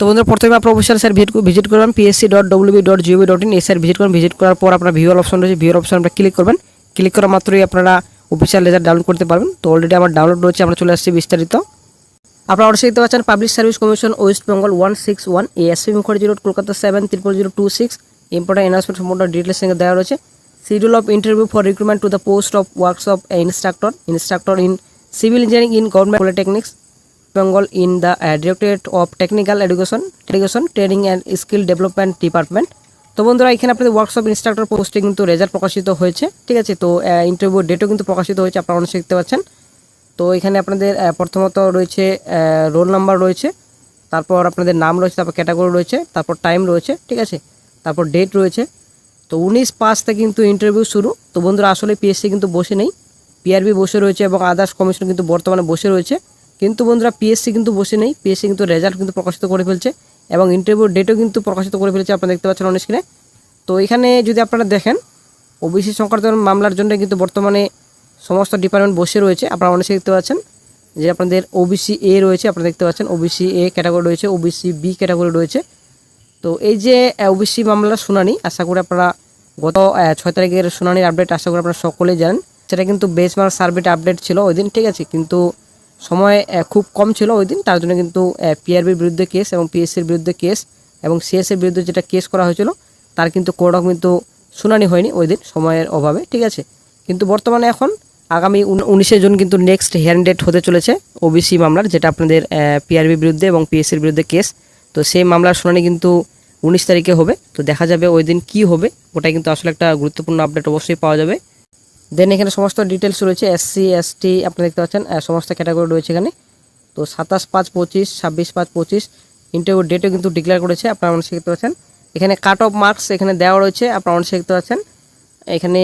তো বন্ধুরা, প্রথমে আপনার অফিসিয়াল স্যার ভিজিট ভিজিট করবেন PSC dot WB dot GOV dot in এই স্যার ভিজিট করবেন ভিজিট করার পর আপনার ভিউয়ার অপশন রয়েছে ভিউয়ার অপশন আপনার ক্লিক করবেন ক্লিক করা মাত্রই আপনারা অফিসিয়াল রেজাল্ট ডাউনলোড করতে পারবেন। তো অলরেডি আমার ডাউনলোড রয়েছে, আমরা চলে আসছি বিস্তারিত। আপনারা অবশ্যই দেখতে পাচ্ছেন public service commission West Bengal one six one ASP Mukherjee road Kolkata seven triple zero two six important announcement সম্পূর্ণ ডিটেলস সঙ্গে দেওয়া রয়েছে। Schedule of interview for recruitment to the post of workshop instructor instructor in civil engineering in government polytechnics Bengal in the directorate of technical education education training and skill development department তো বন্ধুরা, এখানে আপনাদের workshop instructor পোস্টে কিন্তু result প্রকাশিত হয়েছে, ঠিক আছে? তো ইন্টারভিউ ডেটও কিন্তু প্রকাশিত হয়েছে, আপনারা অনেক দেখতে পাচ্ছেন। তো এখানে আপনাদের প্রথমত রয়েছে রোল নাম্বার রয়েছে, তারপর আপনাদের নাম রয়েছে, তারপর ক্যাটাগরি রয়েছে, তারপর টাইম রয়েছে, ঠিক আছে? তারপর ডেট রয়েছে। তো উনিশ পাঁচ থেকে কিন্তু ইন্টারভিউ শুরু। তো বন্ধুরা, আসলে পিএসসি কিন্তু বসে নেই। পিআরবি বসে রয়েছে এবং আদার্স কমিশন কিন্তু বর্তমানে বসে রয়েছে। কিন্তু বন্ধুরা পিএসসি কিন্তু বসে নেই পিএসসি কিন্তু রেজাল্ট কিন্তু প্রকাশিত করে ফেলছে এবং ইন্টারভিউ ডেটও কিন্তু প্রকাশিত করে ফেলছে আপনারা দেখতে পাচ্ছেন অনেক স্ক্রিনে তো এখানে যদি আপনারা দেখেন ওবিসি সংক্রান্ত মামলার জন্য কিন্তু বর্তমানে সমস্ত ডিপার্টমেন্ট বসে রয়েছে। আপনারা অনেকে দেখতে পাচ্ছেন যে আপনাদের ওবিসি এ রয়েছে, আপনারা দেখতে পাচ্ছেন ওবিসি এ ক্যাটাগরি রয়েছে ওবিসি বি ক্যাটাগরি রয়েছে। তো এই যে ওবিসি মামলার শুনানি, আশা করি আপনারা গত ছয় তারিখের শুনানির আপডেট আশা করি আপনারা সকলেই জানেন। সেটা কিন্তু বেসমার্ক সার্ভেট আপডেট ছিল ওই দিন, ঠিক আছে? কিন্তু সময় খুব কম ছিল ওই দিন। তার জন্য কিন্তু পিআরবির বিরুদ্ধে কেস এবং পিএসসির বিরুদ্ধে কেস এবং সিএসের বিরুদ্ধে যেটা কেস করা হয়েছিল, তার কিন্তু কোনো কিন্তু শুনানি হয়নি ওই দিন সময়ের অভাবে, ঠিক আছে? কিন্তু বর্তমানে এখন, আগামী উনিশে জুন কিন্তু নেক্সট হিয়ারিং ডেট হতে চলেছে ওবিসি মামলার, যেটা আপনাদের পিআরবি বিরুদ্ধে এবং পিএসসির বিরুদ্ধে কেস তো সেই মামলার শুনানি কিন্তু উনিশ তারিখে হবে। তো দেখা যাবে ওই দিন কী হবে ওটা কিন্তু আসলে একটা গুরুত্বপূর্ণ আপডেট অবশ্যই পাওয়া যাবে। দেন এখানে সমস্ত ডিটেলস রয়েছে এসসি এসটি আপনি দেখতে পাচ্ছেন সমস্ত ক্যাটাগরি রয়েছে এখানে। তো সাতাশ পাঁচ পঁচিশ, ছাব্বিশ পাঁচ পঁচিশ ইন্টারভিউ ডেটও কিন্তু ডিক্লেয়ার করেছে, আপনারা অনেক দেখতে পাচ্ছেন। এখানে কাট অফ মার্কস এখানে দেওয়া রয়েছে, আপনারা অনেক দেখতে পাচ্ছেন। এখানে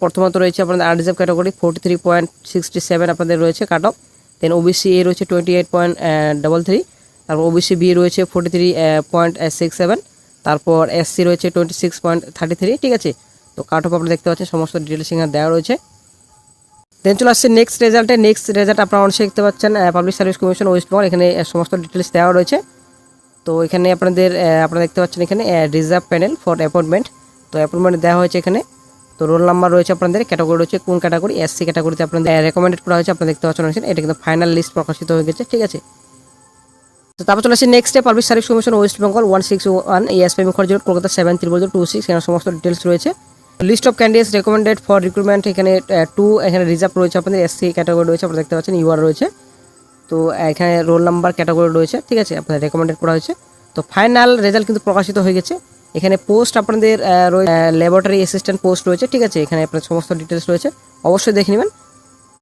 প্রথমত রয়েছে আপনাদের unreserved category forty three point sixty seven আপনাদের রয়েছে cut off then OBC A রয়েছে twenty eight point double three তারপর ওবিসি বি রয়েছে forty three point six seven তারপর এসসি রয়েছে twenty six point thirty three ঠিক আছে? তো কাট অফ দেখতে পাচ্ছেন সমস্ত ডিটেলস এখানে দেওয়া রয়েছে। দেন চলে আসছে নেক্সট রেজাল্টে নেক্সট রেজাল্ট আপনারা অনেক দেখতে পাচ্ছেন public service commission West Bengal এখানে সমস্ত ডিটেলস দেওয়া রয়েছে। তো এখানে আপনাদের আপনারা দেখতে পাচ্ছেন এখানে রিজার্ভ প্যানেল ফর অ্যাপয়েন্টমেন্ট তো অ্যাপয়েন্টমেন্ট দেওয়া হয়েছে এখানে। তো রোল নাম্বার রয়েছে আপনাদের ক্যাটাগরি রয়েছে কোন ক্যাটাগরি এসসি ক্যাটাগরিতে আপনাদের রেকমেন্ডেড করা হয়েছে আপনারা দেখতে পাচ্ছেন। এটা কিন্তু ফাইনাল লিস্ট প্রকাশিত হয়ে গেছে ঠিক আছে? তো তারপর চলে আসছে next public service commission West Bengal one six one ASP Mukherjee road, Kolkata seven triple two six এখানে সমস্ত ডিটেলস রয়েছে। List of candidates recommended for recruitment এখানে টু এখানে রিজার্ভ রয়েছে আপনাদের এসসি ক্যাটাগরি রয়েছে, আপনারা দেখতে পাচ্ছেন ইউআর রয়েছে। তো, এখানে রোল নাম্বার ক্যাটাগরি রয়েছে, ঠিক আছে, আপনাদের রেকমেন্ডেড করা হয়েছে। তো ফাইনাল রেজাল্ট কিন্তু প্রকাশিত হয়ে গেছে। এখানে পোস্ট আপনাদের ল্যাবরেটরি অ্যাসিস্ট্যান্ট পোস্ট রয়েছে, ঠিক আছে, এখানে আপনার সমস্ত ডিটেলস রয়েছে। অবশ্যই দেখে নেবেন।